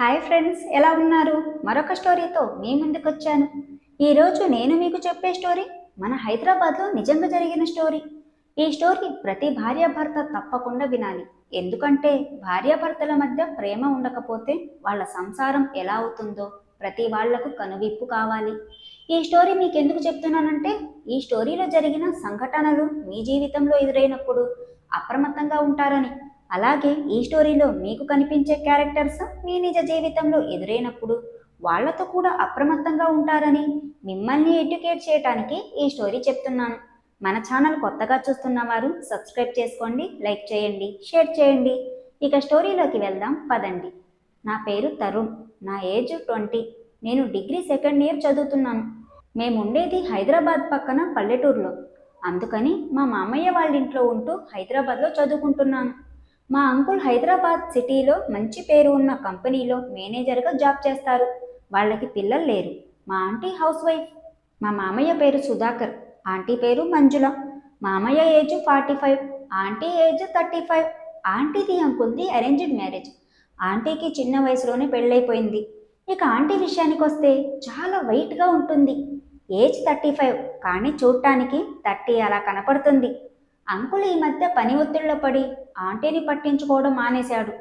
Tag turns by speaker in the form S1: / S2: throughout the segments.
S1: Hi friends ఎలా ఉన్నారు? మరొక స్టోరీతో మీ ముందుకు వచ్చాను ఈరోజు నేను మీకు చెప్పే స్టోరీ మన హైదరాబాద్లో నిజంగా జరిగిన స్టోరీ. ఈ స్టోరీ ప్రతి భార్యాభర్త తప్పకుండా వినాలి. ఎందుకంటే భార్యాభర్తల మధ్య ప్రేమ ఉండకపోతే వాళ్ళ సంసారం ఎలా అవుతుందో ప్రతి వాళ్ళకు కనువిప్పు కావాలి. ఈ స్టోరీ మీకు ఎందుకు చెప్తున్నానంటే ఈ స్టోరీలో జరిగిన సంఘటనలు మీ జీవితంలో ఎదురైనప్పుడు అప్రమత్తంగా ఉంటారని. అలాగే ఈ స్టోరీలో మీకు కనిపించే క్యారెక్టర్స్ మీ నిజ జీవితంలో ఎదురైనప్పుడు వాళ్ళతో కూడా అప్రమత్తంగా ఉంటారని మిమ్మల్ని ఎడ్యుకేట్ చేయడానికి ఈ స్టోరీ చెప్తున్నాను. మన ఛానల్ కొత్తగా చూస్తున్న వారు సబ్స్క్రైబ్ చేసుకోండి లైక్ చేయండి షేర్ చేయండి. ఇక స్టోరీలోకి వెళ్దాం పదండి. నా పేరు తరుణ్ నా ఏజ్ ట్వంటీ. నేను డిగ్రీ సెకండ్ ఇయర్ చదువుతున్నాను. మేముండేది హైదరాబాద్ పక్కన పల్లెటూరులో. అందుకని మా మామయ్య వాళ్ళ ఇంట్లో ఉంటూ హైదరాబాద్లో చదువుకుంటున్నాను. మా అంకుల్ హైదరాబాద్ సిటీలో మంచి పేరు ఉన్న కంపెనీలో మేనేజర్గా జాబ్ చేస్తారు. వాళ్ళకి పిల్లలు లేరు. మా ఆంటీ హౌస్ వైఫ్. మా మామయ్య పేరు సుధాకర్. ఆంటీ పేరు మంజుల. మామయ్య age forty five. Aunty age thirty five. ఆంటీది అంకుల్ది అరేంజ్డ్ మ్యారేజ్. ఆంటీకి చిన్న వయసులోనే పెళ్ళైపోయింది. ఇక ఆంటీ విషయానికి వస్తే చాలా వెయిట్గా ఉంటుంది. Age thirty five. కానీ చూడటానికి థర్టీ అలా కనపడుతుంది. అంకుల్ ఈ మధ్య పని ఒత్తిడిలో పడి ఆంటీని పట్టించుకోవడం మానేశాడు.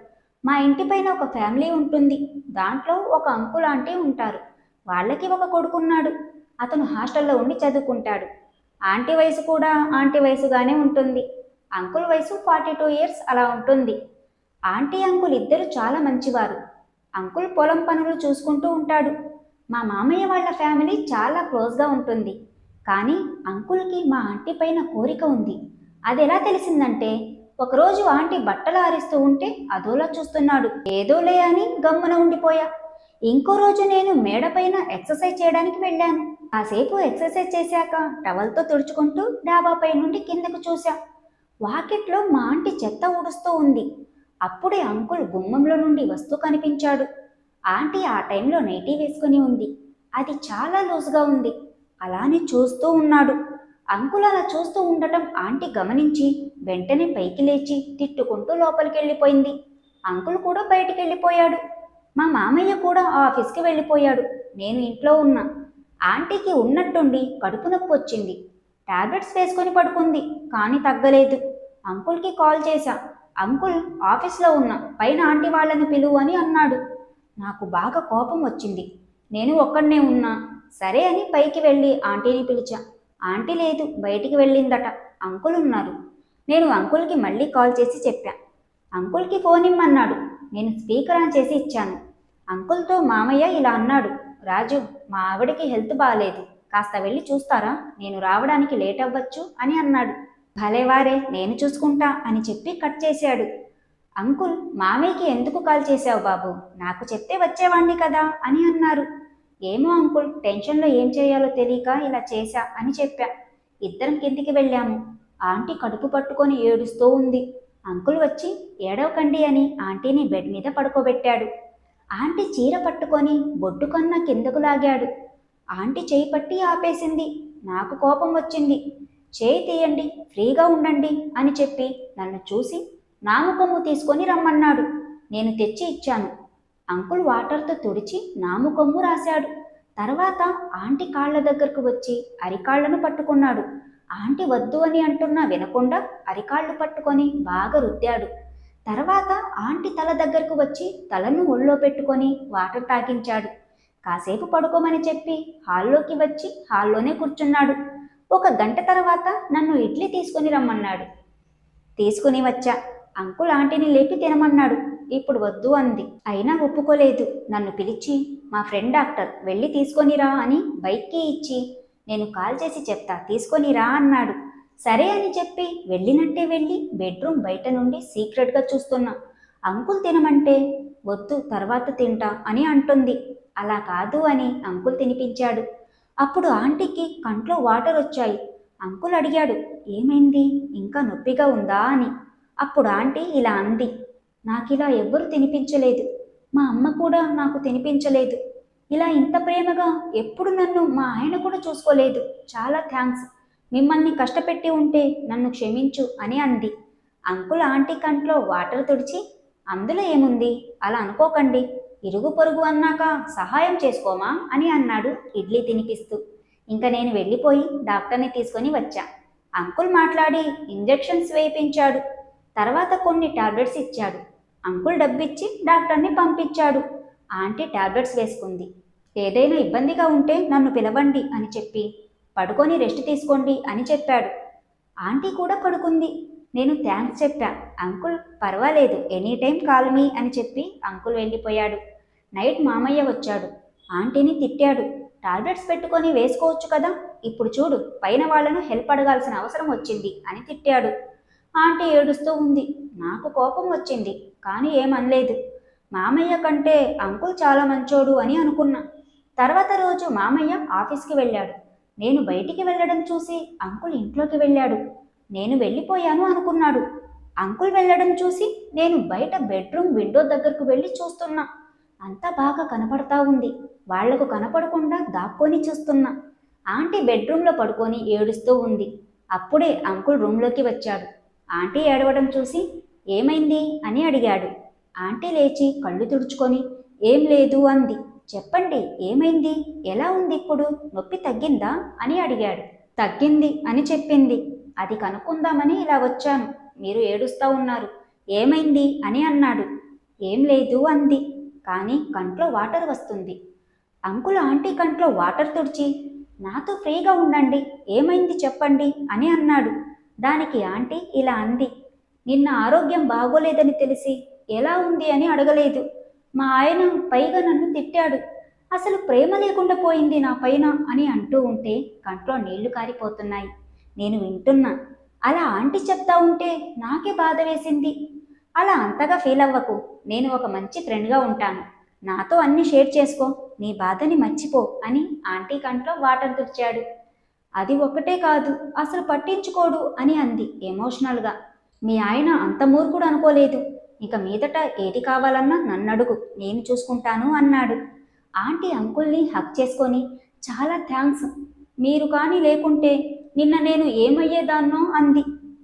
S1: మా ఇంటి పైన ఒక ఫ్యామిలీ ఉంటుంది. దాంట్లో ఒక అంకుల్ ఆంటీ ఉంటారు. వాళ్ళకి ఒక కొడుకున్నాడు. అతను హాస్టల్లో ఉండి చదువుకుంటాడు. ఆంటీ వయసు కూడా ఆంటీ వయసుగానే ఉంటుంది. అంకుల్ వయసు ఫార్టీ టూ ఇయర్స్ అలా ఉంటుంది. ఆంటీ అంకుల్ ఇద్దరు చాలా మంచివారు. అంకుల్ పొలం పనులు చూసుకుంటూ ఉంటాడు. మా మామయ్య వాళ్ళ ఫ్యామిలీ చాలా క్లోజ్గా ఉంటుంది. కానీ అంకుల్కి మా ఆంటీ పైన కోరిక ఉంది. అది ఎలా తెలిసిందంటే ఒకరోజు ఆంటీ బట్టలు ఆరిస్తూ ఉంటే అదోలా చూస్తున్నాడు. ఏదోలే అని గమ్మున ఉండిపోయా. ఇంకో రోజు నేను మేడపైన ఎక్సర్సైజ్ చేయడానికి వెళ్ళాను. కాసేపు ఎక్సర్సైజ్ చేశాక టవల్తో తుడుచుకుంటూ డాబాపై నుండి కిందకు చూశా. వాకిట్లో మా ఆంటీ చెత్త ఊడుస్తూ ఉంది. అప్పుడే అంకుల్ గుమ్మంలో నుండి వస్తూ కనిపించాడు. ఆంటీ ఆ టైంలో నైటీ వేసుకుని ఉంది. అది చాలా లూజ్గా ఉంది. అలానే చూస్తూ ఉన్నాడు. అంకుల్ అలా చూస్తూ ఉండటం ఆంటీ గమనించి వెంటనే పైకి లేచి తిట్టుకుంటూ లోపలికి వెళ్ళిపోయింది అంకుల్ కూడా బయటికి వెళ్ళిపోయాడు మా మామయ్య కూడా ఆఫీస్కి వెళ్ళిపోయాడు. నేను ఇంట్లో ఉన్నా. ఆంటీకి ఉన్నట్టుండి కడుపు నొప్పి వచ్చింది. టాబ్లెట్స్ వేసుకొని పడుకుంది కానీ తగ్గలేదు. అంకుల్కి కాల్ చేశా. అంకుల్ ఆఫీస్లో ఉన్నా. పైన ఆంటీ వాళ్ళని పిలువు అని అన్నాడు. నాకు బాగా కోపం వచ్చింది. నేను ఒక్కడనే ఉన్నా. సరే అని పైకి వెళ్ళి ఆంటీని పిలిచా. ఆంటీ లేదు బయటికి వెళ్ళిందట. అంకుల్ ఉన్నారు నేను అంకుల్కి మళ్ళీ కాల్ చేసి చెప్పా. అంకుల్కి ఫోన్ ఇమ్మన్నాడు. నేను స్పీకర్ ఆన్ చేసి ఇచ్చాను. అంకుల్తో మామయ్య ఇలా అన్నాడు. రాజు మా ఆవిడకి హెల్త్ బాగాలేదు కాస్త వెళ్ళి చూస్తారా? నేను రావడానికి లేట్ అవ్వచ్చు అని అన్నాడు. భలేవారే నేను చూసుకుంటా అని చెప్పి కట్ చేశాడు. అంకుల్ మామయ్యకి ఎందుకు కాల్ చేశావు బాబు? నాకు చెప్తే వచ్చేవాణ్ణి కదా అని అన్నారు. ఏమో అంకుల్ టెన్షన్లో ఏం చేయాలో తెలియక ఇలా చేశా అని చెప్పా. ఇద్దరం కిందికి వెళ్ళాము. ఆంటీ కడుపు పట్టుకొని ఏడుస్తూ ఉంది. అంకుల్ వచ్చి ఏడవకండి అని ఆంటీని బెడ్ మీద పడుకోబెట్టాడు. ఆంటీ చీర పట్టుకొని బొడ్డు కన్నా కిందకు లాగాడు. ఆంటీ చేయి పట్టి ఆపేసింది. నాకు కోపం వచ్చింది. చేయి తీయండి ఫ్రీగా ఉండండి అని చెప్పి నన్ను చూసి నా ముఖము తీసుకొని రమ్మన్నాడు. నేను తెచ్చి ఇచ్చాను. అంకుల్ వాటర్తో తుడిచి నాముకొమ్ము రాశాడు. తర్వాత ఆంటీ కాళ్ళ దగ్గరకు వచ్చి అరికాళ్ళను పట్టుకున్నాడు. ఆంటీ వద్దు అని అంటున్నా వినకుండా అరికాళ్ళు పట్టుకొని బాగా రుద్దాడు. తర్వాత ఆంటీ తల దగ్గరకు వచ్చి తలను ఒళ్ళో పెట్టుకొని వాటర్ తాగించాడు. కాసేపు పడుకోమని చెప్పి హాల్లోకి వచ్చి హాల్లోనే కూర్చున్నాడు. ఒక గంట తర్వాత నన్ను ఇడ్లీ తీసుకుని రమ్మన్నాడు. తీసుకుని వచ్చా. అంకుల్ ఆంటీని లేపి తినమన్నాడు. ఇప్పుడు వద్దు అంది. అయినా ఒప్పుకోలేదు. నన్ను పిలిచి మా ఫ్రెండ్ డాక్టర్ వెళ్ళి తీసుకొనిరా అని బైక్కి ఇచ్చి నేను కాల్ చేసి చెప్తా తీసుకొనిరా అన్నాడు. సరే అని చెప్పి వెళ్ళినట్టే వెళ్ళి బెడ్రూమ్ బయట నుండి సీక్రెట్గా చూస్తున్నా. అంకుల్ తినమంటే వద్దు తర్వాత తింటా అని అంటుంది. అలా కాదు అని అంకుల్ తినిపించాడు. అప్పుడు ఆంటీకి కంట్లో వాటర్ వచ్చాయి. అంకుల్ అడిగాడు ఏమైంది? ఇంకా నొప్పిగా ఉందా? అని. అప్పుడు ఆంటీ ఇలా అంది. నాకు ఇలా ఎవ్వరు తినిపించలేదు. మా అమ్మ కూడా నాకు తినిపించలేదు. ఇలా ఇంత ప్రేమగా ఎప్పుడు నన్ను మా ఆయన కూడా చూసుకోలేదు. చాలా థ్యాంక్స్. మిమ్మల్ని కష్టపెట్టి ఉంటే నన్ను క్షమించు అని అంది. అంకుల్ ఆంటీ కంట్లో వాటర్ తుడిచి అందులో ఏముంది? అలా అనుకోకండి. ఇరుగు పొరుగు అన్నాక సహాయం చేసుకోమా? అని అన్నాడు ఇడ్లీ తినిపిస్తూ. ఇంకా నేను వెళ్ళిపోయి డాక్టర్ని తీసుకొని వచ్చా. అంకుల్ మాట్లాడి ఇంజెక్షన్స్ వేయించాడు. తర్వాత కొన్ని టాబ్లెట్స్ ఇచ్చాడు. అంకుల్ డబ్బిచ్చి డాక్టర్ని పంపించాడు. ఆంటీ టాబ్లెట్స్ వేసుకుంది. ఏదైనా ఇబ్బందిగా ఉంటే నన్ను పిలవండి అని చెప్పి పడుకొని రెస్ట్ తీసుకోండి అని చెప్పాడు. ఆంటీ కూడా పడుకుంది. నేను థ్యాంక్స్ చెప్పా. అంకుల్ పర్వాలేదు ఎనీ టైం కాల్ మీ అని చెప్పి అంకుల్ వెళ్ళిపోయాడు. నైట్ మామయ్య వచ్చాడు. ఆంటీని తిట్టాడు. టాబ్లెట్స్ పెట్టుకొని వేసుకోవచ్చు కదా? ఇప్పుడు చూడు పైన వాళ్ళను హెల్ప్ అడగాల్సిన అవసరం వచ్చింది అని తిట్టాడు. ఆంటీ ఏడుస్తూ ఉంది. నాకు కోపం వచ్చింది కానీ ఏమనలేదు. మామయ్య కంటే అంకుల్ చాలా మంచోడు అని అనుకున్నా. తర్వాత రోజు మామయ్య ఆఫీస్కి వెళ్ళాడు. నేను బయటికి వెళ్ళడం చూసి అంకుల్ ఇంట్లోకి వెళ్ళాడు. నేను వెళ్ళిపోయాను అనుకున్నాడు. అంకుల్ వెళ్ళడం చూసి నేను బయట బెడ్రూమ్ విండో దగ్గరకు వెళ్ళి చూస్తున్నా. అంతా బాగా కనపడతా ఉంది. వాళ్ళకు కనపడకుండా దాక్కొని చూస్తున్నా. ఆంటీ బెడ్రూమ్లో పడుకొని ఏడుస్తూ ఉంది. అప్పుడే అంకుల్ రూమ్లోకి వచ్చాడు. ఆంటీ ఏడవడం చూసి ఏమైంది? అని అడిగాడు. ఆంటీ లేచి కళ్ళు తుడుచుకొని ఏం లేదు అంది. చెప్పండి ఏమైంది? ఎలా ఉంది ఇప్పుడు? నొప్పి తగ్గిందా? అని అడిగాడు. తగ్గింది అని చెప్పింది. అది కనుక్కుందామని ఇలా వచ్చాను. మీరు ఏడుస్తూ ఉన్నారు. ఏమైంది? అని అన్నాడు. ఏం లేదు అంది. కానీ కంట్లో వాటర్ వస్తుంది. అంకుల్ ఆంటీ కంట్లో వాటర్ తుడిచి నాతో ఫ్రీగా ఉండండి. ఏమైంది చెప్పండి అని అన్నాడు. దానికి ఆంటీ ఇలా అంది. నిన్న ఆరోగ్యం బాగోలేదని తెలిసి ఎలా ఉంది అని అడగలేదు. మా ఆయన పైగా నన్ను తిట్టాడు. అసలు ప్రేమ లేకుండా పోయింది నా పైన అని అంటూ ఉంటే కంట్లో నీళ్ళు కారిపోతున్నాయి. నేను వింటున్నా. అలా ఆంటీ చెప్తా ఉంటే నాకే బాధ వేసింది. అలా అంతగా ఫీల్ అవ్వకు. నేను ఒక మంచి ఫ్రెండ్గా ఉంటాను. నాతో అన్ని షేర్ చేసుకో. నీ బాధని మర్చిపో అని ఆంటీ కంట్లో వాటర్ తుడిచాడు. అది ఒకటే కాదు అసలు పట్టించుకోడు అని అంది ఎమోషనల్గా మీ ఆయన అంత మూర్ఖుడు అనుకోలేదు. ఇక మీదట ఏది కావాలన్నా నన్ను అడుగు నేను చూసుకుంటాను అన్నాడు. ఆంటీ అంకుల్ని హక్ చేసుకొని చాలా థ్యాంక్స్. మీరు కానీ లేకుంటే నిన్న నేను ఏమయ్యేదాన్నో అంది.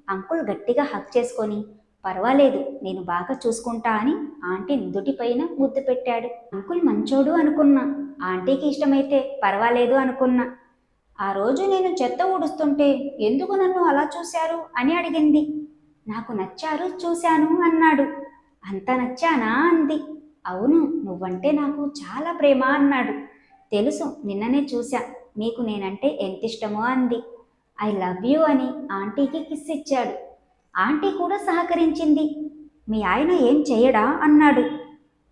S1: అంకుల్ గట్టిగా హక్ చేసుకొని పర్వాలేదు నేను బాగా చూసుకుంటా అని ఆంటీ నుదుటిపైన ముద్దు పెట్టాడు. అంకుల్ మంచోడు అనుకున్నా ఆంటీకి ఇష్టమైతే పర్వాలేదు అనుకున్నా. ఆ రోజు నేను చెత్త ఊడుస్తుంటే ఎందుకు నన్ను అలా చూశారు? అని అడిగింది. నాకు నచ్చారు చూశాను అన్నాడు. అంత నచ్చానా అంది. అవును నువ్వంటే నాకు చాలా ప్రేమ అన్నాడు. తెలుసు నిన్ననే చూశా. మీకు నేనంటే ఎంత ఇష్టమో అంది. ఐ లవ్ యూ అని ఆంటీకి కిస్ ఇచ్చాడు. ఆంటీ కూడా సహకరించింది. మీ ఆయన ఏం చెయ్యడా అన్నాడు.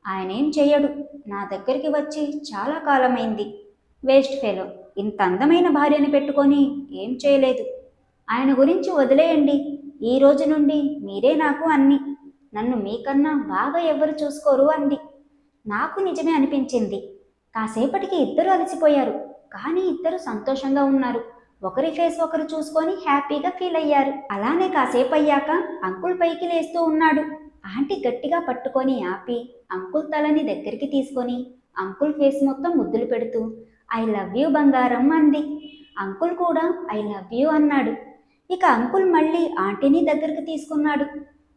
S1: ఆయన ఏం చెయ్యడు. నా దగ్గరికి వచ్చి చాలా కాలమైంది. వేస్ట్ ఫెలో ఇంత అందమైన భార్యని పెట్టుకొని ఏం చేయలేదు. ఆయన గురించి వదిలేయండి. ఈ రోజు నుండి మీరే నాకు అన్ని. నన్ను మీకన్నా బాగా ఎవరు చూసుకోరు అంది. నాకు నిజమే అనిపించింది. కాసేపటికి ఇద్దరు అలసిపోయారు. కానీ ఇద్దరు సంతోషంగా ఉన్నారు. ఒకరి ఫేస్ ఒకరు చూసుకొని హ్యాపీగా ఫీల్ అయ్యారు. అలానే కాసేపు అయ్యాక అంకుల్ పైకి లేస్తూ ఉన్నాడు. ఆంటీ గట్టిగా పట్టుకొని ఆపి అంకుల్ తలని దగ్గరికి తీసుకొని అంకుల్ ఫేస్ మొత్తం ముద్దులు పెడుతూ ఐ లవ్ యూ బంగారం అంది. అంకుల్ కూడా ఐ లవ్ యూ అన్నాడు. ఇక అంకుల్ మళ్ళీ ఆంటీని దగ్గరికి తీసుకున్నాడు.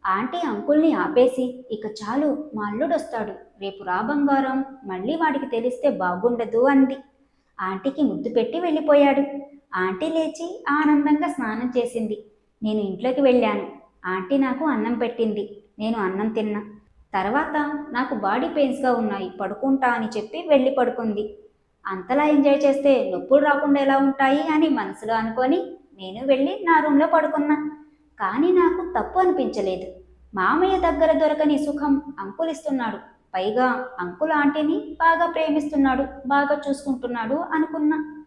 S1: ఆంటీ అంకుల్ని ఆపేసి ఇక చాలు మా అల్లుడు వస్తాడు రేపు రా బంగారం మళ్ళీ వాడికి తెలిస్తే బాగుండదు అంది. ఆంటీకి ముద్దు పెట్టి వెళ్ళిపోయాడు. ఆంటీ లేచి ఆనందంగా స్నానం చేసింది. నేను ఇంట్లోకి వెళ్ళాను. ఆంటీ నాకు అన్నం పెట్టింది. నేను అన్నం తిన్నా. తర్వాత నాకు బాడీ పెయిన్స్గా ఉన్నాయి. పడుకుంటా అని చెప్పి వెళ్ళి పడుకుంది. అంతలా ఎంజాయ్ చేస్తే నొప్పులు రాకుండా ఎలా ఉంటాయి? అని మనసులో అనుకొని నేను వెళ్ళి నా రూమ్లో పడుకున్నా. కానీ నాకు తప్పు అనిపించలేదు. మామయ్య దగ్గర దొరకని సుఖం అంకులిస్తున్నాడు. పైగా అంకుల్ ఆంటీని బాగా ప్రేమిస్తున్నాడు బాగా చూసుకుంటున్నాడు అనుకున్నా.